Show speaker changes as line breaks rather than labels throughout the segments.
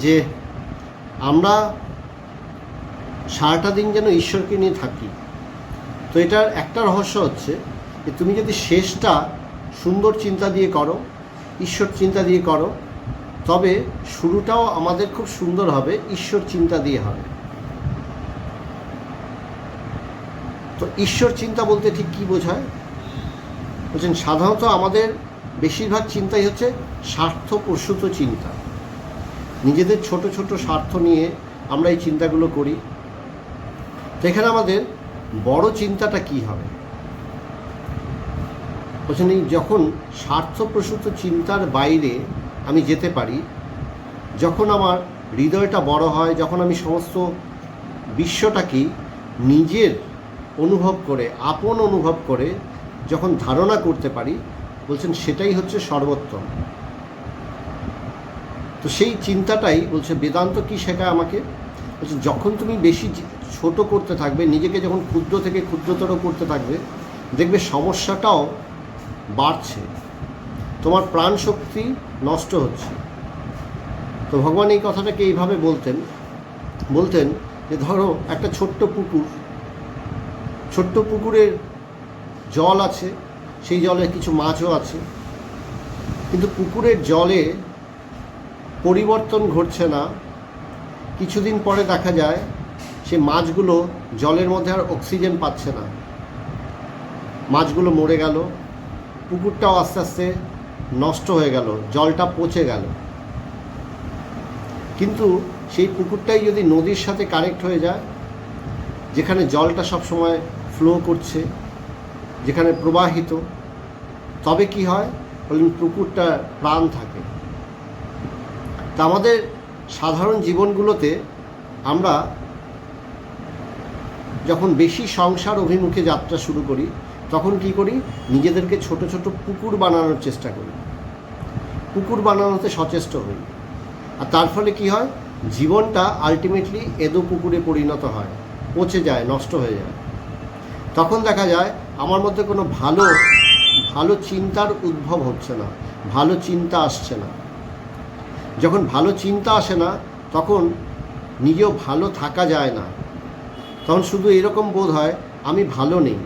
যে আমরা সারাটা দিন যেন ঈশ্বরকে নিয়ে থাকি। তো এটার একটা রহস্য হচ্ছে যে তুমি যদি শেষটা সুন্দর চিন্তা দিয়ে করো, ঈশ্বর চিন্তা দিয়ে করো, তবে শুরুটাও আমাদের খুব সুন্দর হবে, ঈশ্বর চিন্তা দিয়ে হবে। তো ঈশ্বর চিন্তা বলতে ঠিক কী বোঝায়? বলছেন সাধারণত আমাদের বেশিরভাগ চিন্তাই হচ্ছে স্বার্থ প্রসূত চিন্তা। নিজেদের ছোট ছোট স্বার্থ নিয়ে আমরা এই চিন্তাগুলো করি। তো এখানে আমাদের বড় চিন্তাটা কি হবে? বলছেন যখন স্বার্থপ্রসূত চিন্তার বাইরে আমি যেতে পারি, যখন আমার হৃদয়টা বড় হয়, যখন আমি সমস্ত বিশ্বটাকে নিজের অনুভব করে, আপন অনুভব করে যখন ধারণা করতে পারি, বলছেন সেটাই হচ্ছে সর্বোত্তম। তো সেই চিন্তাটাই বলছে, বেদান্ত কি শেখায় আমাকে? বলছে, যখন তুমি বেশি ছোট করতে থাকবে, নিজেকে যখন ক্ষুদ্র থেকে ক্ষুদ্রতর করতে থাকবে, দেখবে সমস্যাটাও বাড়ছে। তোমার প্রাণ শক্তি নষ্ট হচ্ছে। তো ভগবান এই কথাটাকে এইভাবে বলতেন। বলতেন যে, ধরো একটা ছোট্ট পুকুর, ছোট্ট পুকুরের জল আছে, সেই জলে কিছু মাছও আছে। কিন্তু পুকুরের জলে পরিবর্তন ঘটছে না। কিছুদিন পরে দেখা যায়, সে মাছগুলো জলের মধ্যে আর অক্সিজেন পাচ্ছে না। মাছগুলো মরে গেল, পুকুরটাও আস্তে আস্তে নষ্ট হয়ে গেল, জলটা পচে গেল। কিন্তু সেই পুকুরটাই যদি নদীর সাথে কানেক্ট হয়ে যায়, যেখানে জলটা সবসময় ফ্লো করছে, যেখানে প্রবাহিত, তবে কি হয়? বললেন পুকুরটা প্রাণ থাকে। তা আমাদের সাধারণ জীবনগুলোতে আমরা যখন বেশি সংসার অভিমুখে যাত্রা শুরু করি, তখন কি করি? নিজেদেরকে ছোট ছোট পুকুর বানানোর চেষ্টা করি। পুকুর বানানোতে সচেষ্ট হই। আর তার ফলে কি হয়? জীবনটা আলটিমেটলি এদো পুকুরে পরিণত হয়। পচে যায়, নষ্ট হয়ে যায়। তখন দেখা যায়, আমার মধ্যে কোনো ভালো ভালো চিন্তার উদ্ভব হচ্ছে না। ভালো চিন্তা আসছে না। যখন ভালো চিন্তা আসে না, তখন নিজেও ভালো থাকা যায় না। তখন শুধু এরকম বোধ হয়, আমি ভালো নেই।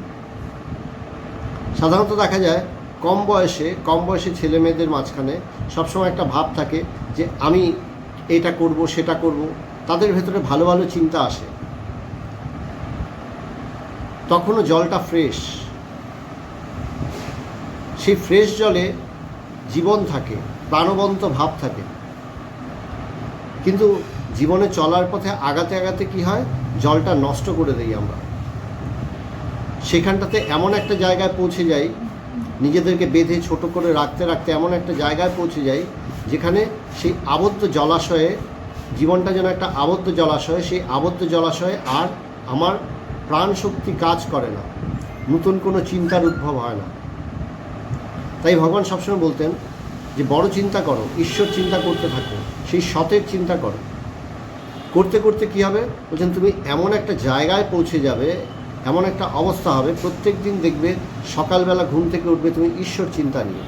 সাধারণত দেখা যায়, কম বয়সে কম বয়সে ছেলে মেয়েদের মাঝখানে সবসময় একটা ভাব থাকে যে, আমি এটা করব, সেটা করব, তাদের ভেতরে ভালো ভালো চিন্তা আসে। তখনও জলটা ফ্রেশ সেই ফ্রেশ জলে জীবন থাকে, প্রাণবন্ত ভাব থাকে। কিন্তু জীবনে চলার পথে আগাতে আগাতে কি হয়? জলটা নষ্ট করে দিই আমরা। সেখানটাতে এমন একটা জায়গায় পৌঁছে যাই, নিজেদেরকে বেঁধে ছোট করে রাখতে রাখতে এমন একটা জায়গায় পৌঁছে যাই, যেখানে সেই আবদ্ধ জলাশয়ে জীবনটা যেন একটা আবদ্ধ জলাশয়, সেই আবদ্ধ জলাশয়ে আর আমার প্রাণ শক্তি কাজ করে না। নতুন কোনো চিন্তার উদ্ভব হয় না। তাই ভগবান সবসময় বলতেন যে বড় চিন্তা করো, ঈশ্বর চিন্তা করতে থাকো, সেই সতের চিন্তা করো। করতে করতে কি হবে? বলছেন, তুমি এমন একটা জায়গায় পৌঁছে যাবে, এমন একটা অবস্থা হবে, প্রত্যেক দিন দেখবে সকালবেলা ঘুম থেকে উঠবে তুমি ঈশ্বর চিন্তা নিয়ে,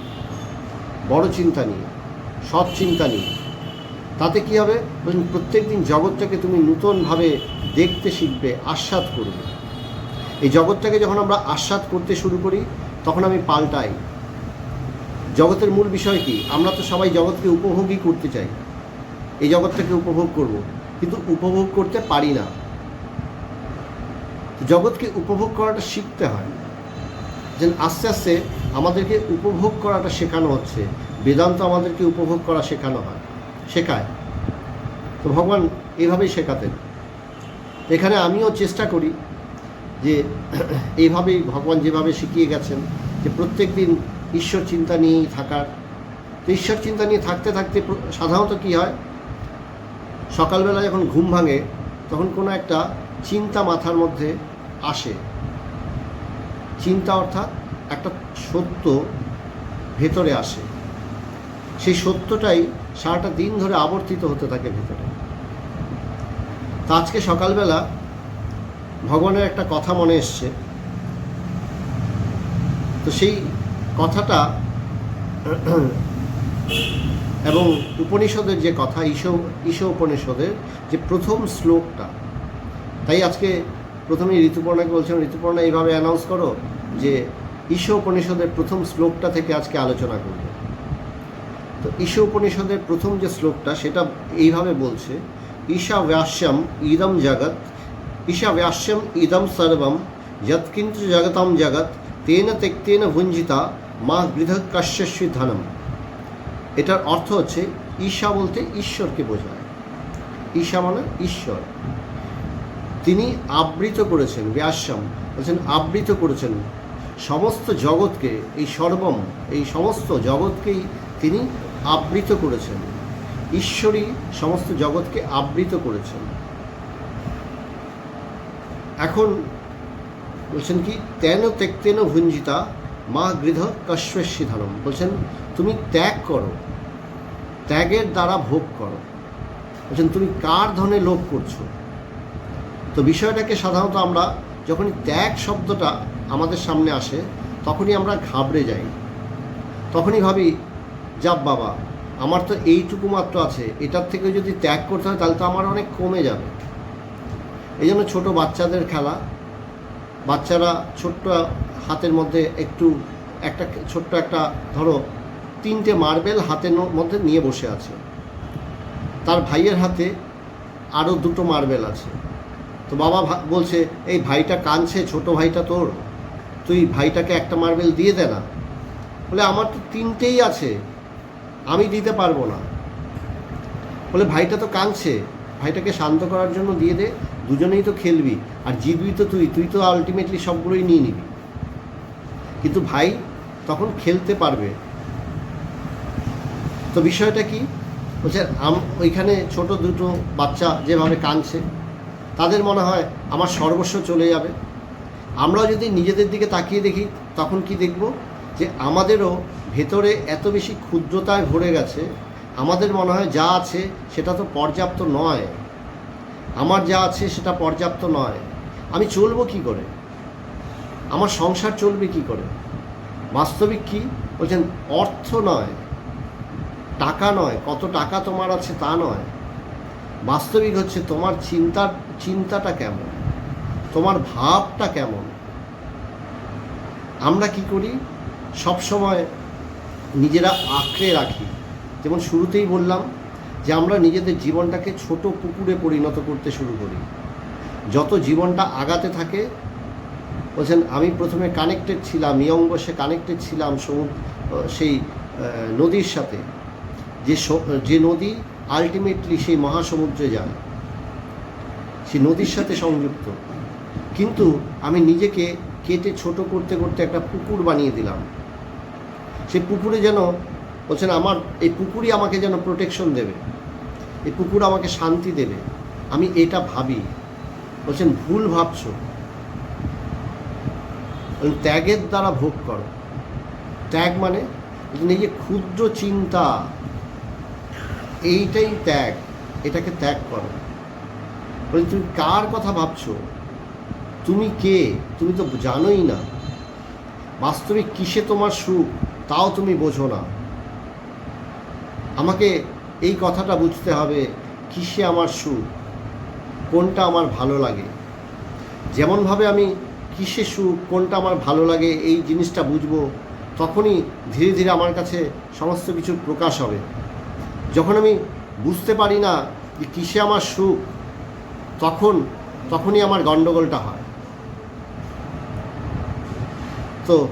বড় চিন্তা নিয়ে, সৎ চিন্তা নিয়ে। তাতে কি হবে? বলছেন, প্রত্যেক দিন জগৎটাকে তুমি নূতনভাবে দেখতে শিখবে, আস্বাদ করবে। এই জগৎটাকে যখন আমরা আস্বাদ করতে শুরু করি, তখন আমি পাল্টাই। জগতের মূল বিষয় কি? আমরা তো সবাই জগৎকে উপভোগই করতে চাই। এই জগৎটাকে উপভোগ করব। কিন্তু উপভোগ করতে পারি না। জগৎকে উপভোগ করাটা শিখতে হয়। যেন আস্তে আস্তে আমাদেরকে উপভোগ করাটা শেখানো হচ্ছে। বেদান্ত আমাদেরকে উপভোগ করা শেখানো হয়। শেখায়। তো ভগবান এইভাবেই শেখাতেন। এখানে আমিও চেষ্টা করি যে এইভাবেই ভগবান যেভাবে শিখিয়ে গেছেন যে প্রত্যেক দিন ঈশ্বর চিন্তা নিয়েই থাকার। তো ঈশ্বর চিন্তা নিয়ে থাকতে থাকতে সাধারণত কী হয়? সকালবেলা যখন ঘুম ভাঙে, তখন কোনো একটা চিন্তা মাথার মধ্যে আসে। চিন্তা অর্থাৎ একটা সত্য ভেতরে আসে। সেই সত্যটাই সারাটা দিন ধরে আবর্তিত হতে থাকে ভেতরে। তা আজকে সকালবেলা ভগবানের একটা কথা মনে এসছে। তো সেই কথাটা এবং উপনিষদের যে কথা, ঈশ ঈশ উপনিষদের যে প্রথম শ্লোকটা, তাই আজকে প্রথমেই ঋতুপর্ণাকে বলছিলাম, ঋতুপর্ণা, এইভাবে অ্যানাউন্স করো যে ঈশ উপনিষদের প্রথম শ্লোকটা থেকে আজকে আলোচনা করব। তো ঈশ উপনিষদের প্রথম যে শ্লোকটা, সেটা এইভাবে বলছে, ঈশা ব্যাস্যম ইদম জগৎ, ঈশা ব্যাস্যম ইদম সর্বম যৎকিঞ্চ জগতম জগৎ, তেন তেক্তেন ভুঞ্জিতা মা গৃহ কাশ্যস্বী ধনম। এটার অর্থ হচ্ছে ঈশা বলতে ঈশ্বরকে বোঝায়। ঈশা মানে ঈশ্বর। তিনি আবৃত করেছেন, ব্যাসম, বলছেন আবৃত করেছেন সমস্ত জগৎকে, এই সর্বম, এই সমস্ত জগৎকেই তিনি আবৃত করেছেন। ঈশ্বরই সমস্ত জগৎকে আবৃত করেছেন। এখন বলছেন কি, তেন তেক্তেন ভুঞ্জিতা মা গৃহ কশ্বেশ্বী ধনম বলছেন, তুমি ত্যাগ করো। ত্যাগের দ্বারা ভোগ করো। বলছেন, তুমি কার ধনে লোভ করছ? তো বিষয়টাকে সাধারণত আমরা যখনই ত্যাগ শব্দটা আমাদের সামনে আসে, তখনই আমরা ঘাবড়ে যাই। তখনই ভাবি যাব বাবা, আমার তো এইটুকু মাত্র আছে। এটার থেকে যদি ত্যাগ করতে হয়, তাহলে তো আমার অনেক কমে যাবে। এই জন্য ছোটো বাচ্চাদের খেলা, বাচ্চারা ছোট্ট হাতের মধ্যে একটু একটা ছোট্ট একটা, ধরো, তিনটে মার্বেল হাতের মধ্যে নিয়ে বসে আছে। তার ভাইয়ের হাতে আরও দুটো মার্বেল আছে। তো বাবা বলছে, এই ভাইটা কাঁদছে, ছোট ভাইটা তোর। তুই ভাইটাকে একটা মার্বেল দিয়ে দে না। বলে, আমার তো তিনটেই আছে। আমি দিতে পারব না। বলে, ভাইটা তো কাঁদছে। ভাইটাকে শান্ত করার জন্য দিয়ে দে। দুজনেই তো খেলবি। আর জিতবি তো তুই। তুই তো আলটিমেটলি সবগুলোই নিয়ে নিবি। কিন্তু ভাই তখন খেলতে পারবে। তো বিষয়টা কি? বলছে ওইখানে ছোট দুটো বাচ্চা যেভাবে কাঁদছে, তাদের মনে হয় আমার সর্বস্ব চলে যাবে। আমরা যদি নিজেদের দিকে তাকিয়ে দেখি, তখন কি দেখব? যে আমাদেরও ভেতরে এত বেশি ক্ষুদ্রতায় ভরে গেছে, আমাদের মনে হয় যা আছে সেটা তো পর্যাপ্ত নয়। আমার যা আছে সেটা পর্যাপ্ত নয়। আমি চলবো কি করে? আমার সংসার চলবে কি করে? বাস্তবিক কি? বলছেন, অর্থ নয়, টাকা নয়, কত টাকা তোমার আছে তা নয়। বাস্তবিক হচ্ছে তোমার চিন্তার, চিন্তাটা কেমন? তোমার ভাবটা কেমন? আমরা কি করি? সব সময় নিজেরা আঁকড়ে রাখি। যেমন শুরুতেই বললাম যে আমরা নিজেদের জীবনটাকে ছোট পুকুরে পরিণত করতে শুরু করি। যত জীবনটা আগাতে থাকে বলছেন, আমি প্রথমে কানেক্টেড ছিলাম ইয়ং বসে কানেক্টেড ছিলাম সমুদ্র সেই নদীর সাথে। যে যে নদী আলটিমেটলি সেই মহাসমুদ্রে যায়, সেই নদীর সাথে সংযুক্ত। কিন্তু আমি নিজেকে কেটে ছোট করতে করতে একটা পুকুর বানিয়ে দিলাম। সেই পুকুরে যেন, বলছেন, আমার, এই পুকুরই আমাকে যেন প্রোটেকশন দেবে। এই পুকুর আমাকে শান্তি দেবে। আমি এটা ভাবি। বলছেন, ভুল ভাবছ। বলছেন, ত্যাগের দ্বারা ভোগ করো। ত্যাগ মানে যে ক্ষুদ্র চিন্তা এইটাই ত্যাগ এটাকে ত্যাগ করো। বলছেন তুমি কার কথা ভাবছ? তুমি কে? তুমি তো জানোই না। বাস্তবিক কিসে তোমার সুখ তাও তুমি বোঝো না। আমাকে এই কথাটা বুঝতে হবে কিসে আমার সুখ? কোনটা আমার ভালো লাগে? যেমনভাবে আমি কিসে সুখ, কোনটা আমার ভালো লাগে, এই জিনিসটা বুঝব। তখনই ধীরে ধীরে আমার কাছে সমস্ত কিছুর প্রকাশ হবে। যখন আমি বুঝতে পারি না যে কিসে আমার সুখ, তখন, তখনই আমার গণ্ডগোলটা হয়। তো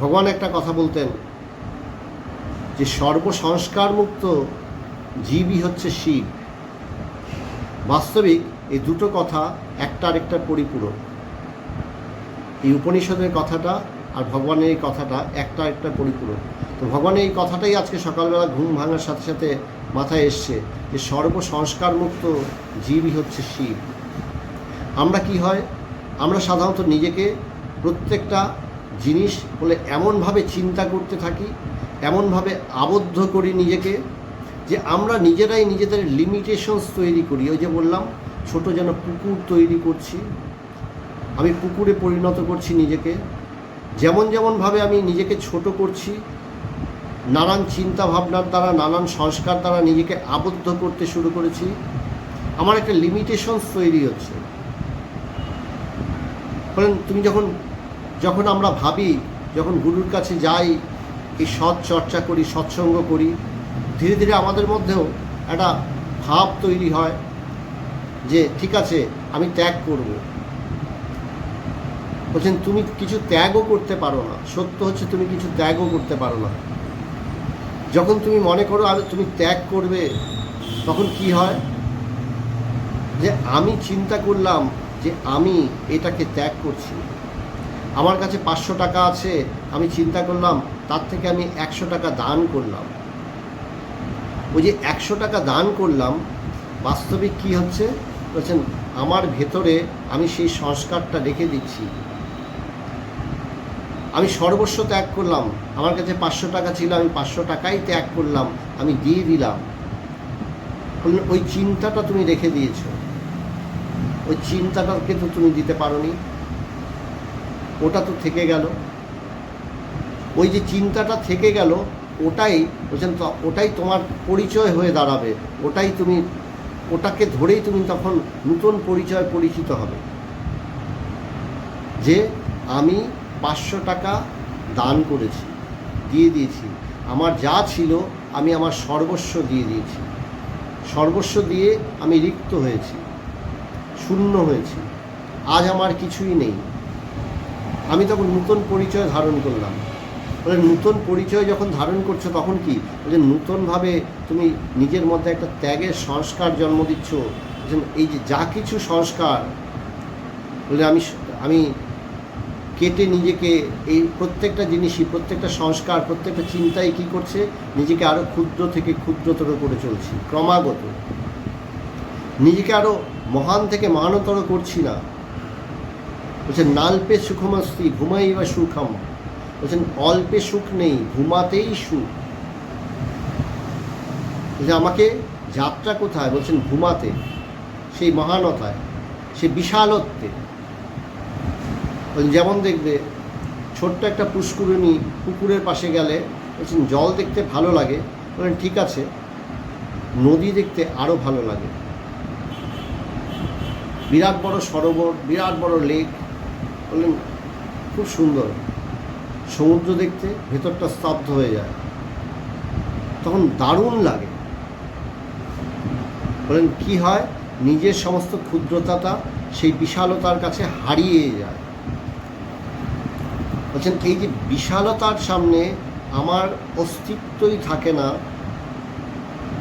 ভগবান একটা কথা বলতেন যে সর্বসংস্কার মুক্ত জীবই হচ্ছে শিব। বাস্তবিক এই দুটো কথা একটা আরেকটার পরিপূরক। এই উপনিষদের কথাটা আর ভগবানের এই কথাটা একটা একটা পরিপূরক। তো ভগবানের এই কথাটাই আজকে সকালবেলা ঘুম ভাঙার সাথে সাথে মাথায় এসছে যে সর্বসংস্কার মুক্ত জীবই হচ্ছে শিব। আমরা কি হয়? আমরা সাধারণত নিজেকে প্রত্যেকটা জিনিস বলে এমনভাবে চিন্তা করতে থাকি, এমনভাবে আবদ্ধ করি নিজেকে যে আমরা নিজেরাই নিজেদের লিমিটেশনস তৈরি করি। ওই যে বললাম, ছোট যেন পুকুর তৈরি করছি আমি পুকুরে পরিণত করছি নিজেকে। যেমন যেমনভাবে আমি নিজেকে ছোট করছি, নানান চিন্তা ভাবনার দ্বারা, নানান সংস্কার দ্বারা নিজেকে আবদ্ধ করতে শুরু করেছি। আমার একটা লিমিটেশনস তৈরি হচ্ছে। কারণ তুমি যখন যখন আমরা ভাবি, যখন গুরুর কাছে যাই, এই সৎ চর্চা করি, সৎসঙ্গ করি, ধীরে ধীরে আমাদের মধ্যেও একটা ভাব তৈরি হয় যে, ঠিক আছে, আমি ত্যাগ করব। বলছেন, তুমি কিছু ত্যাগও করতে পারো না। সত্য হচ্ছে, তুমি কিছু ত্যাগও করতে পারো না। যখন তুমি মনে করো আর তুমি ত্যাগ করবে, তখন কি হয়? যে আমি চিন্তা করলাম যে আমি এটাকে ত্যাগ করছি। আমার কাছে পাঁচশো টাকা আছে, আমি চিন্তা করলাম, তার থেকে আমি একশো টাকা দান করলাম। ওই যে একশো টাকা দান করলাম, বাস্তবিক কি হচ্ছে? বলছেন, আমার ভেতরে আমি সেই সংস্কারটা রেখে দিচ্ছি। আমি সর্বস্ব ত্যাগ করলাম। আমার কাছে পাঁচশো টাকা ছিল, আমি পাঁচশো টাকাই ত্যাগ করলাম। আমি দিয়ে দিলাম। ওই চিন্তাটা তুমি রেখে দিয়েছ। ওই চিন্তাটাকে তো তুমি দিতে পারোনি। ওটা তো থেকে গেল। ওই যে চিন্তাটা থেকে গেল, ওটাই বলছেন ওটাই তোমার পরিচয় হয়ে দাঁড়াবে। ওটাই তুমি, ওটাকে ধরেই তুমি তখন নতুন পরিচয় পরিচিত হবে। যে আমি পাঁচশো টাকা দান করেছি, দিয়ে দিয়েছি। আমার যা ছিল আমি আমার সর্বস্ব দিয়ে দিয়েছি। সর্বস্ব দিয়ে আমি রিক্ত হয়েছি, শূন্য হয়েছি। আজ আমার কিছুই নেই। আমি তখন নূতন পরিচয় ধারণ করলাম। বলে, নূতন পরিচয় যখন ধারণ করছ তখন কি? বলে, নূতনভাবে তুমি নিজের মধ্যে একটা ত্যাগের সংস্কার জন্ম দিচ্ছ। এই যে যা কিছু সংস্কার, বলে আমি আমি কেটে নিজেকে এই প্রত্যেকটা জিনিসই, প্রত্যেকটা সংস্কার, প্রত্যেকটা চিন্তাই কি করছে? নিজেকে আরও ক্ষুদ্র থেকে ক্ষুদ্রতর করে চলছি, ক্রমাগত। নিজেকে আরও মহান থেকে মহানতর করছি না। বলছেন, নাল্পে সুখমস্তি ঘুমাই বা সুখম। বলছেন, অল্পে সুখ নেই, ঘুমাতেই সুখ। বলছে, আমাকে যাত্রা কোথায়? বলছেন, ঘুমাতে। সেই মহানতায়, সে বিশালত্বে। যেমন দেখবে, ছোট্ট একটা পুষ্করিণী পুকুরের পাশে গেলে বলছেন জল দেখতে ভালো লাগে। বলেন, ঠিক আছে, নদী দেখতে আরও ভালো লাগে। বিরাট বড় সরোবর, বিরাট বড় লেক বললেন খুব সুন্দর। সমুদ্র দেখতে ভেতরটা স্তব্ধ হয়ে যায়। তখন দারুণ লাগে। বলেন, কি হয়? নিজের সমস্ত ক্ষুদ্রতাটা সেই বিশালতার কাছে হারিয়ে যায়। বলছেন, এই যে বিশালতার সামনে আমার অস্তিত্বই থাকে না,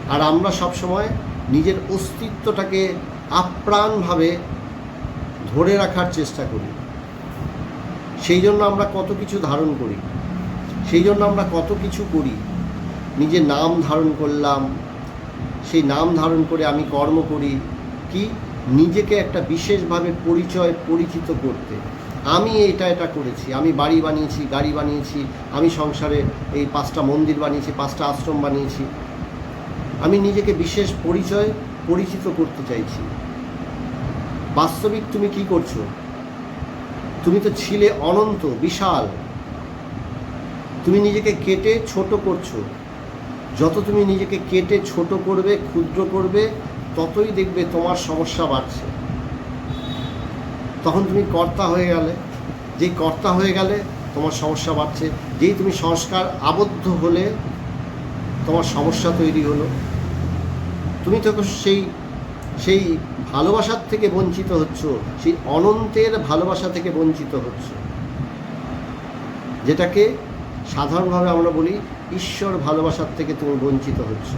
আর আমরা সবসময় নিজের অস্তিত্বটাকে আপ্রাণভাবে ধরে রাখার চেষ্টা করি। সেই জন্য আমরা কত কিছু ধারণ করি, সেই জন্য আমরা কত কিছু করি। নিজের নাম ধারণ করলাম, সেই নাম ধারণ করে আমি কর্ম করি, কি? নিজেকে একটা বিশেষভাবে পরিচয়, পরিচিত করতে। আমি এটা এটা করেছি, আমি বাড়ি বানিয়েছি, গাড়ি বানিয়েছি, আমি সংসারে এই পাঁচটা মন্দির বানিয়েছি, পাঁচটা আশ্রম বানিয়েছি। আমি নিজেকে বিশেষ পরিচয়, পরিচিত করতে চাইছি। বাস্তবিক তুমি কি করছ? তুমি তো ছিলে অনন্ত, বিশাল। তুমি নিজেকে কেটে ছোট করছ। যত তুমি নিজেকে কেটে ছোট করবে, ক্ষুদ্র করবে, ততই দেখবে তোমার সমস্যা বাড়ছে। তখন তুমি কর্তা হয়ে গেলে। যেই কর্তা হয়ে গেলে তোমার সমস্যা বাড়ছে। যেই তুমি সংস্কার আবদ্ধ হলে তোমার সমস্যা তৈরি হলো। তুমি তো সেই সেই ভালোবাসার থেকে বঞ্চিত হচ্ছ, সেই অনন্তের ভালোবাসা থেকে বঞ্চিত হচ্ছ। যেটাকে সাধারণভাবে আমরা বলি ঈশ্বর ভালোবাসার থেকে তুমি বঞ্চিত হচ্ছ।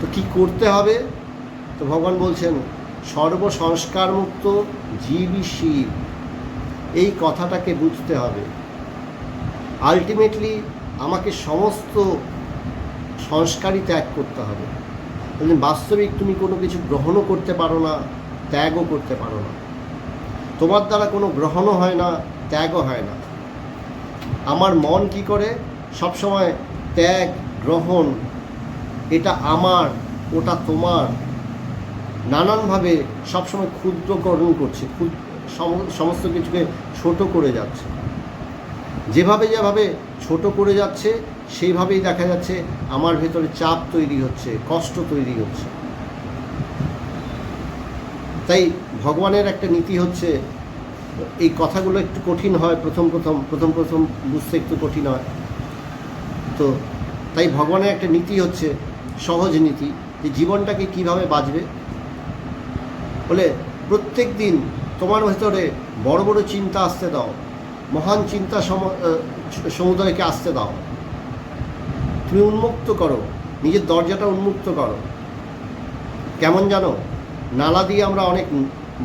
তো কি করতে হবে? তো ভগবান বলছেন সর্বসংস্কার মুক্ত জীবই শিব। এই কথাটাকে বুঝতে হবে। আলটিমেটলি আমাকে সমস্ত সংস্কারই ত্যাগ করতে হবে। বাস্তবিক তুমি কোনো কিছু গ্রহণও করতে পারো না, ত্যাগও করতে পারো না। তোমার দ্বারা কোনো গ্রহণও হয় না, ত্যাগও হয় না। আমার মন কি করে? সবসময় ত্যাগ, গ্রহণ, এটা আমার, ওটা তোমার। নানানভাবে সবসময় ক্ষুদ্রকরণ করছে, ক্ষুদ- সম- সমস্ত কিছুকে ছোট করে যাচ্ছে। যেভাবে যেভাবে ছোট করে যাচ্ছে, সেইভাবেই দেখা যাচ্ছে আমার ভেতরে চাপ তৈরি হচ্ছে, কষ্ট তৈরি হচ্ছে। তাই ভগবানের একটা নীতি হচ্ছে, এই কথাগুলো একটু কঠিন হয়, প্রথম প্রথম প্রথম প্রথম বুঝতে একটু কঠিন হয়। তো তাই ভগবানের একটা নীতি হচ্ছে সহজ নীতি, যে জীবনটাকে কীভাবে বাঁচবে বলে প্রত্যেক দিন তোমার ভেতরে বড় বড় চিন্তা আসতে দাও, মহান চিন্তা সমুদয়কে আসতে দাও। তুমি উন্মুক্ত করো, নিজের দরজাটা উন্মুক্ত করো। কেমন জানো, নালা দিয়ে আমরা অনেক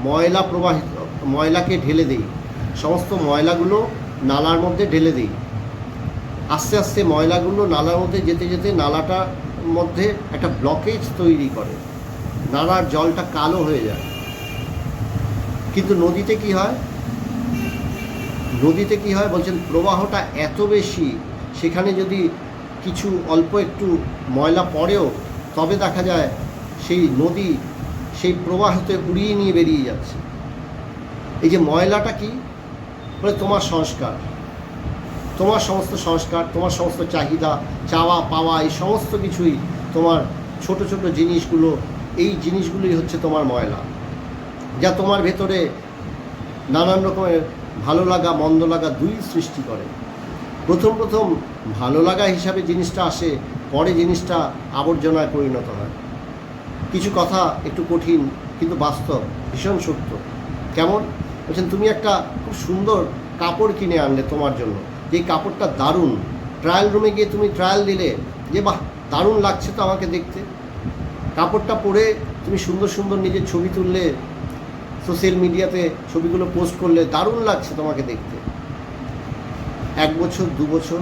ময়লা প্রবাহিত, ময়লাকে ঢেলে দিই। সমস্ত ময়লাগুলো নালার মধ্যে ঢেলে দিই। আস্তে আস্তে ময়লাগুলো নালার মধ্যে যেতে যেতে নালাটার মধ্যে একটা ব্লকেজ তৈরি করে। নালার জলটা কালো হয়ে যায়। কিন্তু নদীতে কি হয়? নদীতে কি হয়? বলছেন, প্রবাহটা এত বেশি, সেখানে যদি কিছু অল্প একটু ময়লা পড়েও, তবে দেখা যায় সেই নদী সেই প্রবাহতে উড়িয়ে নিয়ে বেরিয়ে যাচ্ছে। এই যে ময়লাটা কি? বলে তোমার সংস্কার। তোমার সমস্ত সংস্কার, তোমার সমস্ত চাহিদা, চাওয়া, পাওয়া, এই সমস্ত কিছুই তোমার ছোট ছোট জিনিসগুলো, এই জিনিসগুলোই হচ্ছে তোমার ময়লা। যা তোমার ভেতরে নানান রকমের ভালো লাগা, মন্দ লাগা দুই সৃষ্টি করে। প্রথম প্রথম ভালো লাগা হিসাবে জিনিসটা আসে, পরে জিনিসটা আবর্জনায় পরিণত হয়। কিছু কথা একটু কঠিন, কিন্তু বাস্তব, ভীষণ সত্য। কেমন? বলছেন, তুমি একটা খুব সুন্দর কাপড় কিনে আনলে তোমার জন্য। যে কাপড়টা দারুণ। ট্রায়াল রুমে গিয়ে তুমি ট্রায়াল দিলে, যে বাহ, দারুণ লাগছে তো আমাকে দেখতে। কাপড়টা পরে তুমি সুন্দর সুন্দর নিজের ছবি তুললে সোশ্যাল মিডিয়াতে ছবিগুলো পোস্ট করলে দারুণ লাগছে তোমাকে দেখতে। এক বছর, দু বছর,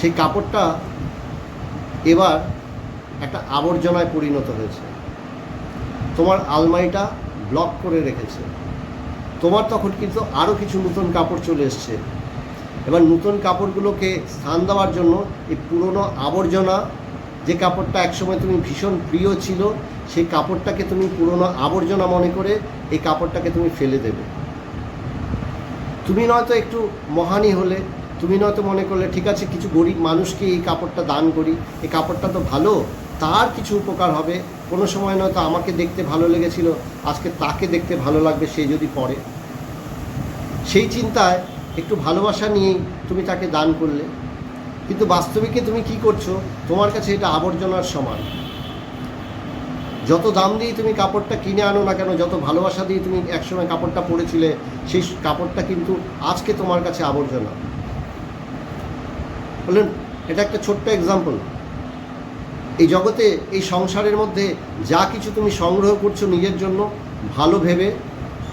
সেই কাপড়টা এবার একটা আবর্জনায় পরিণত হয়েছে। তোমার আলমারিটা ব্লক করে রেখেছে। তোমার তখন কিন্তু আরও কিছু নতুন কাপড় চলে এসছে। এবার নতুন কাপড়গুলোকে স্থান দেওয়ার জন্য এই পুরনো আবর্জনা যে কাপড়টা একসময় তুমি ভীষণ প্রিয় ছিল সেই কাপড়টাকে তুমি পুরনো আবর্জনা মনে করে এই কাপড়টাকে তুমি ফেলে দেবে। তুমি নয়তো একটু মহানি হলে, তুমি নয়তো মনে করলে, ঠিক আছে, কিছু গরিব মানুষকে এই কাপড়টা দান করি, এই কাপড়টা তো ভালো, তার কিছু উপকার হবে। কোনো সময় নয়তো আমাকে দেখতে ভালো লেগেছিল, আজকে তাকে দেখতে ভালো লাগবে, সে যদি পড়ে। সেই চিন্তায় একটু ভালোবাসা নিয়েই তুমি তাকে দান করলে। কিন্তু বাস্তবিকে তুমি কি করছ? তোমার কাছে এটা আবর্জনার সমান। যত দাম দিয়ে তুমি কাপড়টা কিনে আনো না কেন, যত ভালোবাসা দিয়ে তুমি একসময় কাপড়টা পরেছিলে, সেই কাপড়টা কিন্তু আজকে তোমার কাছে আবর্জনা। বললেন, এটা একটা ছোট্ট এক্সাম্পল এই জগতে, এই সংসারের মধ্যে যা কিছু তুমি সংগ্রহ করছ নিজের জন্য, ভালো ভেবে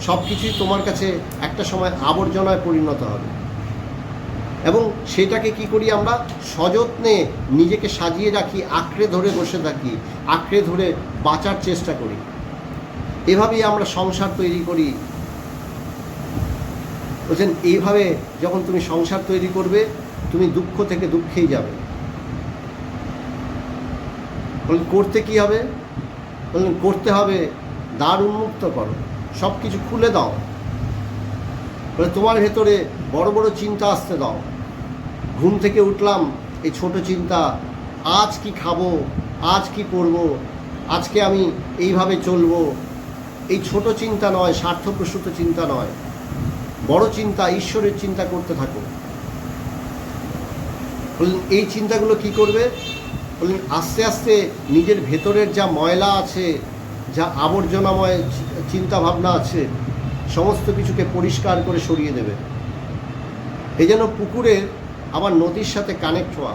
সব কিছুই তোমার কাছে একটা সময় আবর্জনায় পরিণত হবে। এবং সেটাকে কি করি আমরা সযত্নে নিজেকে সাজিয়ে রাখি, আঁকড়ে ধরে বসে থাকি, আঁকড়ে ধরে বাঁচার চেষ্টা করি। এভাবেই আমরা সংসার তৈরি করি। বলছেন, এইভাবে যখন তুমি সংসার তৈরি করবে, তুমি দুঃখ থেকে দুঃখেই যাবে। বললেন, করতে কি হবে? বললেন, করতে হবে, দ্বার উন্মুক্ত করো সব কিছু খুলে দাও। তোমার ভেতরে বড় বড় চিন্তা আসতে দাও। ঘুম থেকে উঠলাম, এই ছোট চিন্তা, আজ কি খাব, আজ কি করব, আজকে আমি এইভাবে চলবো, এই ছোট চিন্তা নয়, স্বার্থপ্রসূত চিন্তা নয়, বড় চিন্তা, ঈশ্বরের চিন্তা করতে থাকো। বললেন, এই চিন্তাগুলো কি করবে? বললেন, আস্তে আস্তে নিজের ভেতরের যা ময়লা আছে, যা আবর্জনাময় চিন্তা ভাবনা আছে, সমস্ত কিছুকে পরিষ্কার করে সরিয়ে দেবে। এই যেন পুকুরের আবার নদীর সাথে কানেক্ট হওয়া।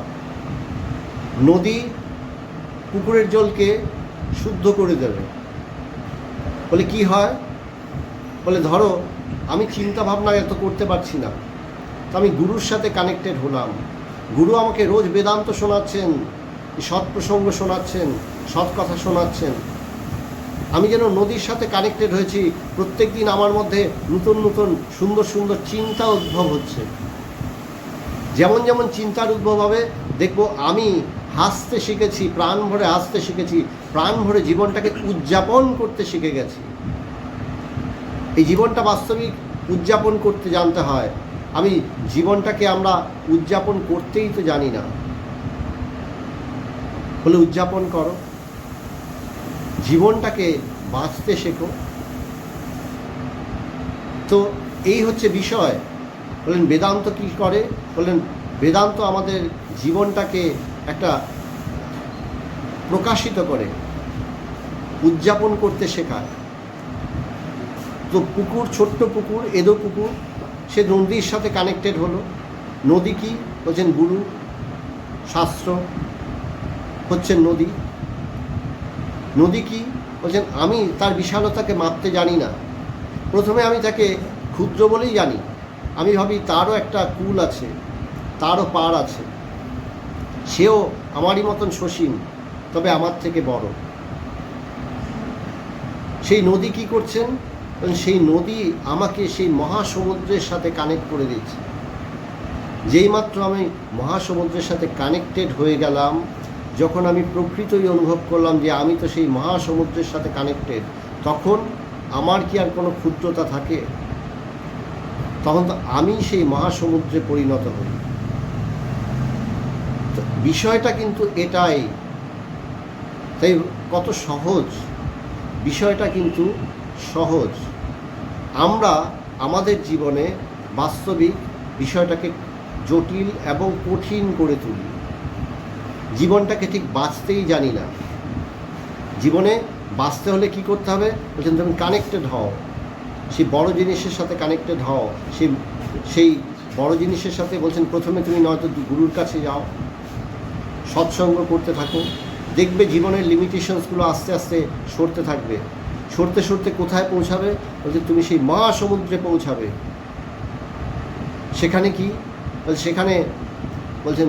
নদী পুকুরের জলকে শুদ্ধ করে দেবে। বলে কি হয়? বলে ধরো, আমি চিন্তা ভাবনা এত করতে পারছি না। তো আমি গুরুর সাথে কানেক্টেড হলাম। গুরু আমাকে রোজ বেদান্ত শোনাচ্ছেন, সৎ প্রসঙ্গ শোনাচ্ছেন, সৎ কথা শোনাচ্ছেন। আমি যেন নদীর সাথে কানেক্টেড হয়েছি প্রত্যেক দিন আমার মধ্যে নতুন নতুন সুন্দর সুন্দর চিন্তা উদ্ভব হচ্ছে। যেমন যেমন চিন্তার উদ্ভব হবে, দেখব আমি হাসতে শিখেছি, প্রাণ ভরে হাসতে শিখেছি, প্রাণ ভরে জীবনটাকে উদযাপন করতে শিখে গেছি। এই জীবনটা বাস্তবিক উদযাপন করতে জানতে হয়। আমি জীবনটাকে আমরা উদযাপন করতেই তো জানি না। হলে উদযাপন করো। জীবনটাকে বাঁচতে শেখো। তো এই হচ্ছে বিষয়। বললেন বেদান্ত কি করে? বললেন বেদান্ত আমাদের জীবনটাকে একটা প্রকাশিত করে, উদযাপন করতে শেখায়। তো পুকুর, ছোট্ট পুকুর, এদো পুকুর, সে নদীর সাথে কানেক্টেড হলো। নদী কি? বলছেন গুরু, শাস্ত্র, হচ্ছেন নদী। নদী কি? বলছেন, আমি তার বিশালতাকে মাপতে জানি না। প্রথমে আমি তাকে ক্ষুদ্র বলেই জানি। আমি ভাবি তারও একটা কুল আছে, তারও পার আছে। সেও আমারই মতন সসীম, তবে আমার থেকে বড়। সেই নদী কি করছেন? সেই নদী আমাকে সেই মহাসমুদ্রের সাথে কানেক্ট করে দিচ্ছে যেই মাত্র আমি মহাসমুদ্রের সাথে কানেক্টেড হয়ে গেলাম, যখন আমি প্রকৃতই অনুভব করলাম যে আমি তো সেই মহাসমুদ্রের সাথে কানেক্টেড তখন আমার কি আর কোনো ক্ষুদ্রতা থাকে? তখন তো আমি সেই মহাসমুদ্রে পরিণত হই। বিষয়টা কিন্তু এটাই। তাই কত সহজ। বিষয়টা কিন্তু সহজ। আমরা আমাদের জীবনে বাস্তবিক বিষয়টাকে জটিল এবং কঠিন করে তুলি। জীবনটাকে ঠিক বাঁচতেই জানি না। জীবনে বাঁচতে হলে কি করতে হবে? বলছেন, তুমি কানেক্টেড হও। সেই বড় জিনিসের সাথে কানেক্টেড হও। সেই সেই বড় জিনিসের সাথে বলছেন, প্রথমে তুমি নয়তো গুরুর কাছে যাও। সৎসঙ্গ করতে থাকো। দেখবে জীবনের লিমিটেশনসগুলো আস্তে আস্তে সরতে থাকবে। সরতে সরতে কোথায় পৌঁছাবে? বলছে, তুমি সেই মহাসমুদ্রে পৌঁছাবে। সেখানে কি? বলছে, সেখানে, বলছেন,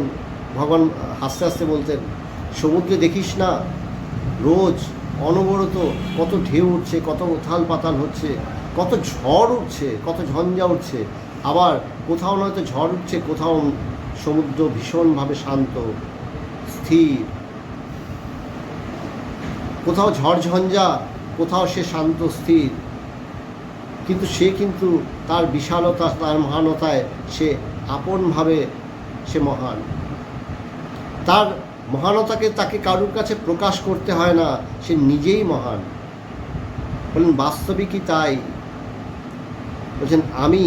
ভগবান হাসতে হাসতে বলতেন, সমুদ্রে দেখিস না। রোজ অনবরত কত ঢেউ উঠছে, কত উথাল পাতাল হচ্ছে। কত ঝড় উঠছে, কত ঝঞ্ঝা উঠছে, আবার কোথাও নয়তো ঝড় উঠছে, কোথাও সমুদ্র ভীষণভাবে শান্ত, স্থির। কোথাও ঝড় ঝঞ্ঝা, কোথাও সে শান্ত, স্থির। কিন্তু সে কিন্তু তার বিশালতা, তার মহানতায় সে আপনভাবে সে মহান। তার মহানতাকে তাকে কারুর কাছে প্রকাশ করতে হয় না, সে নিজেই মহান। বলেন, বাস্তবিকই তাই। বলছেন, আমি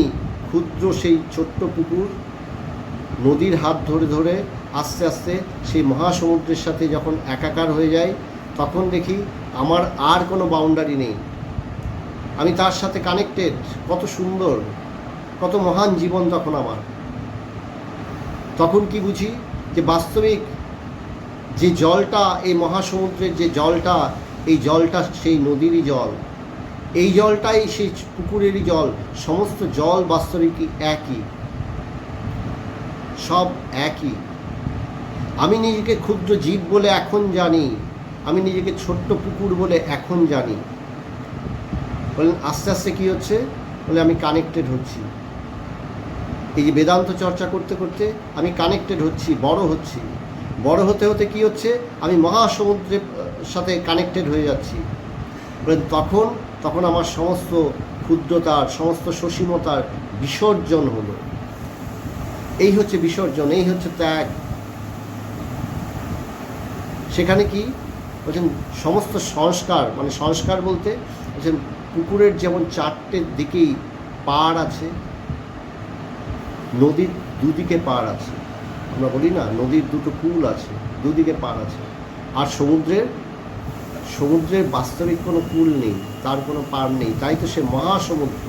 ক্ষুদ্র সেই ছোট্ট পুকুর নদীর হাত ধরে ধরে আস্তে আস্তে সেই মহাসমুদ্রের সাথে যখন একাকার হয়ে যায় তখন দেখি আমার আর কোনো বাউন্ডারি নেই। আমি তার সাথে কানেক্টেড কত সুন্দর, কত মহান জীবন তখন আমার। তখন কি বুঝি যে বাস্তবিক যে জলটা, এই মহাসমুদ্রের যে জলটা, এই জলটা সেই নদীরই জল। এই জলটাই সেই পুকুরেরই জল, সমস্ত জল বাস্তবিক একই। সব একই। আমি নিজেকে ক্ষুদ্র জীব বলে এখন জানি, আমি নিজেকে ছোট্ট পুকুর বলে এখন জানি। বলেন, আস্তে আস্তে কী হচ্ছে? বলে, আমি কানেক্টেড হচ্ছি। এই যে বেদান্ত চর্চা করতে করতে আমি কানেক্টেড হচ্ছি, বড় হচ্ছি। বড় হতে হতে কি হচ্ছে? আমি মহাসমুদ্রের সাথে কানেক্টেড হয়ে যাচ্ছি। তখন তখন আমার সমস্ত ক্ষুদ্রতার, সমস্ত সসীমতার বিসর্জন হলো। এই হচ্ছে বিসর্জন, এই হচ্ছে ত্যাগ। সেখানে কি? বলছেন সমস্ত সংস্কার মানে সংস্কার বলতে বলছেন পুকুরের যেমন চারটে দিকেই পাড় আছে, নদীর দুদিকে পাড় আছে। আমরা বলি না, নদীর দুটো কুল আছে, দুদিকে পাড় আছে। আর সমুদ্রের সমুদ্রের বাস্তবিক কোনো কুল নেই, তার কোনো পার নেই, তাই তো সে মহাসমুদ্র।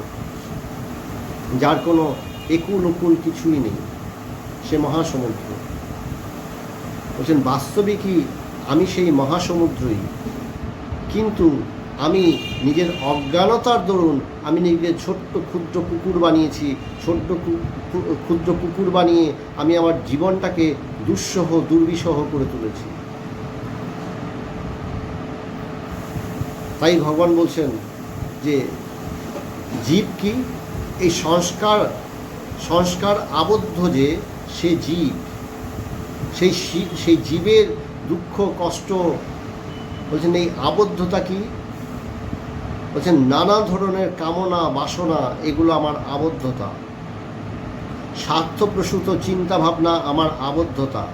যার কোনো একুল উকুল কিছুই নেই, সে মহাসমুদ্র। বলছেন, বাস্তবিকই আমি সেই মহাসমুদ্রই। কিন্তু আমি নিজের অজ্ঞানতার দরুন, আমি নিজের ছোট্ট ক্ষুদ্র কুকুর বানিয়েছি, ছোট্ট ক্ষুদ্র কুকুর বানিয়ে আমি আমার জীবনটাকে দুঃসহ, দুর্বিষহ করে তুলেছি। তাই ভগবান বলছেন যে জীব কি? এই সংস্কার সংস্কার আবদ্ধ যে সে জীব। সেই সেই জীবের দুঃখ, কষ্ট, বলছেন এই আবদ্ধতা কি? বলছেন নানা ধরনের কামনা, বাসনা, এগুলো আমার আবদ্ধতা। স্বার্থপ্রসূত চিন্তা ভাবনা আমার আবদ্ধতা।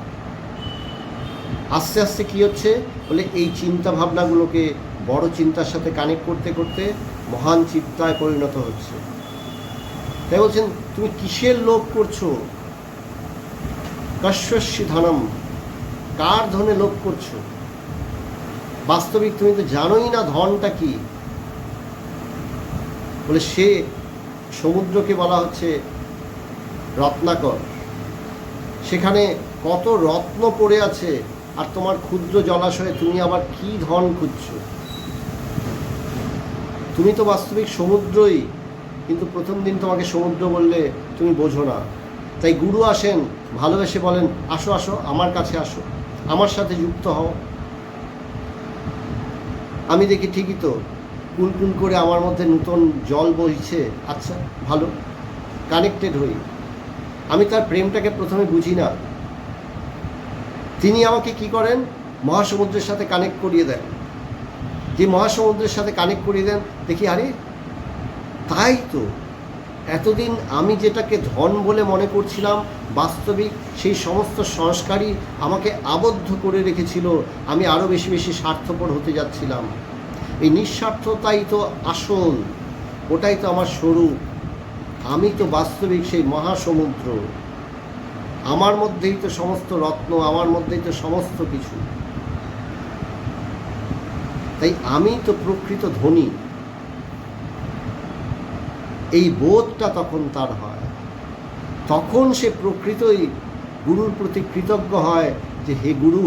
আস্তে আস্তে কি হচ্ছে? বলে এই চিন্তা ভাবনাগুলোকে বড় চিন্তার সাথে কানেক্ট করতে করতে মহান চিন্তায় পরিণত হচ্ছে। তাই বলছেন, তুমি কিসের লোভ করছ? কশ্বস্যি ধনম। কার ধনে লোভ করছ? বাস্তবিক তুমি তো জানোই না ধনটা কি। বলে সে সমুদ্রকে বলা হচ্ছে রত্নাকর। সেখানে কত রত্ন পড়ে আছে, আর তোমার ক্ষুদ্র জলাশয়ে তুমি আবার কি ধন খুঁজছো? তুমি তো বাস্তবিক সমুদ্রই, কিন্তু প্রথম দিন তোমাকে সমুদ্র বললে তুমি বোঝো না। তাই গুরু আসেন, ভালোবেসে বলেন, আসো আসো, আমার কাছে আসো, আমার সাথে যুক্ত হও। আমি দেখি ঠিকই তো কুলকুল করে আমার মধ্যে নতুন জল বইছে। আচ্ছা ভালো কানেক্টেড হই। আমি তার প্রেমটাকে প্রথমে বুঝি না। তিনি আমাকে কি করেন? মহাসমুদ্রের সাথে কানেক্ট করিয়ে দেন। যে মহাসমুদ্রের সাথে কানেক্ট করিয়ে দেন, দেখি, আরে, তাই তো। এতদিন আমি যেটাকে ধন বলে মনে করছিলাম, বাস্তবিক সেই সমস্ত সংস্কারই আমাকে আবদ্ধ করে রেখেছিল, আমি আরও বেশি বেশি স্বার্থপর হতে যাচ্ছিলাম। এই নিঃস্বার্থতাই তো আসল, ওটাই তো আমার স্বরূপ। আমি তো বাস্তবিক সেই মহাসমুদ্র। আমার মধ্যেই তো সমস্ত রত্ন, আমার মধ্যেই তো সমস্ত কিছু। তাই আমি তো প্রকৃত ধনী। এই বোধটা তখন তার হয়। তখন সে প্রকৃতই গুরুর প্রতি কৃতজ্ঞ হয় যে, হে গুরু,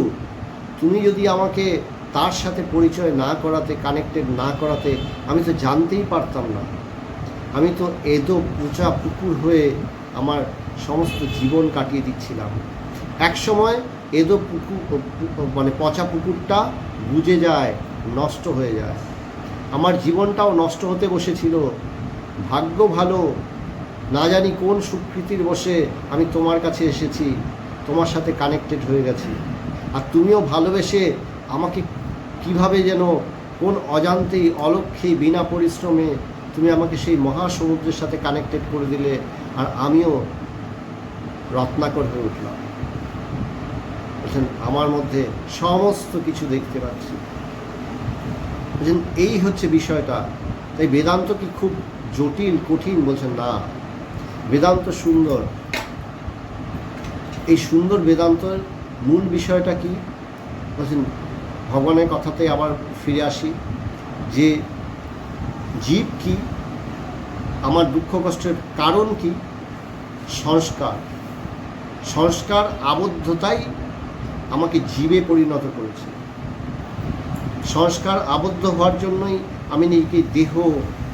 তুমি যদি আমাকে তার সাথে পরিচয় না করাতে কানেক্টেড না করাতে, আমি তো জানতেই পারতাম না। আমি তো এদো পোচা পুকুর হয়ে আমার সমস্ত জীবন কাটিয়ে দিচ্ছিলাম। এক সময় এদো পুকুর মানে পচা পুকুরটা বুঝে যায় নষ্ট হয়ে যায়। আমার জীবনটাও নষ্ট হতে বসেছিল। ভাগ্য ভালো, না জানি কোন সুকৃতির বসে আমি তোমার কাছে এসেছি, তোমার সাথে কানেক্টেড হয়ে গেছি। আর তুমিও ভালোবেসে আমাকে কীভাবে যেন কোন অজান্তেই অলক্ষেই বিনা পরিশ্রমে তুমি আমাকে সেই মহাসমুদ্রের সাথে কানেক্টেড করে দিলে আর আমিও রত্নাকর হয়ে উঠলাম। আমার মধ্যে সমস্ত কিছু দেখতে পাচ্ছি। এই হচ্ছে বিষয়টা। তাই বেদান্ত কি খুব জটিল, কঠিন? বলছেন, না। বেদান্ত সুন্দর। এই সুন্দর বেদান্তর মূল বিষয়টা কি? বলছেন, ভগবানের কথাতে আবার ফিরে আসি যে জীব কি? আমার দুঃখ কষ্টের কারণ কি? সংস্কার। সংস্কার আবদ্ধতাই আমাকে জীবে পরিণত করেছে। সংস্কার আবদ্ধ হওয়ার জন্যই আমি নিজেকে দেহ,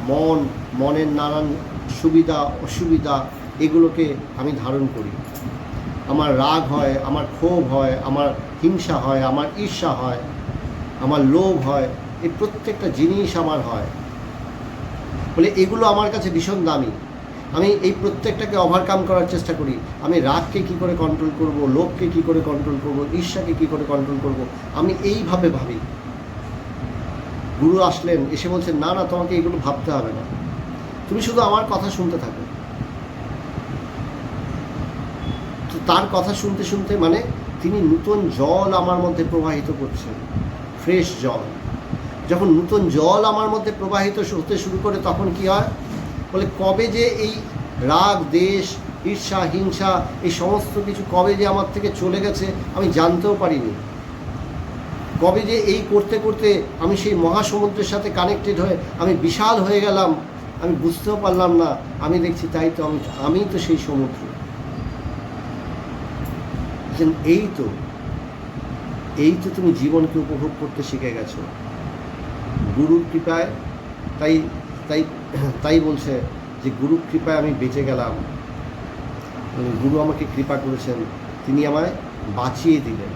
মন, মনের নানান সুবিধা, অসুবিধা এগুলোকে আমি ধারণ করি। আমার রাগ হয়, আমার ক্ষোভ হয়, আমার হিংসা হয়, আমার ঈর্ষা হয়, আমার লোভ হয়, এই প্রত্যেকটা জিনিস আমার হয়। বলে এগুলো আমার কাছে ভীষণ দামি। আমি এই প্রত্যেকটাকে ওভারকাম করার চেষ্টা করি। আমি রাগকে কি করে কন্ট্রোল করব, লোভকে কি করে কন্ট্রোল করব, ঈর্ষাকে কি করে কন্ট্রোল করব, আমি এইভাবে ভাবি। গুরু আসলেন, এসে বলছেন, না না, তোমাকে এগুলো ভাবতে হবে না। তুমি শুধু আমার কথা শুনতে থাকো। তো তার কথা শুনতে শুনতে মানে তিনি নূতন জল আমার মধ্যে প্রবাহিত করছেন, ফ্রেশ জল। যখন নূতন জল আমার মধ্যে প্রবাহিত হতে শুরু করে, তখন কি হয়? বলে, কবে যে এই রাগ, দেশ, ঈর্ষা, হিংসা, এই সমস্ত কিছু কবে যে আমার থেকে চলে গেছে, আমি জানতেও পারিনি। কবে যে এই করতে করতে আমি সেই মহাসমুদ্রের সাথে কানেক্টেড হয়ে আমি বিশাল হয়ে গেলাম। আমি বুঝতেও পারলাম না। আমি দেখছি তাই তো আমি আমি তো সেই সমুদ্র। এই তো এই তো তুমি জীবনকে উপভোগ করতে শিখে গেছো। গুরুর কৃপায় তাই তাই তাই বলছে যে গুরুর কৃপায় আমি বেঁচে গেলাম। গুরু আমাকে কৃপা করেছেন। তিনি আমায় বাঁচিয়ে দিলেন।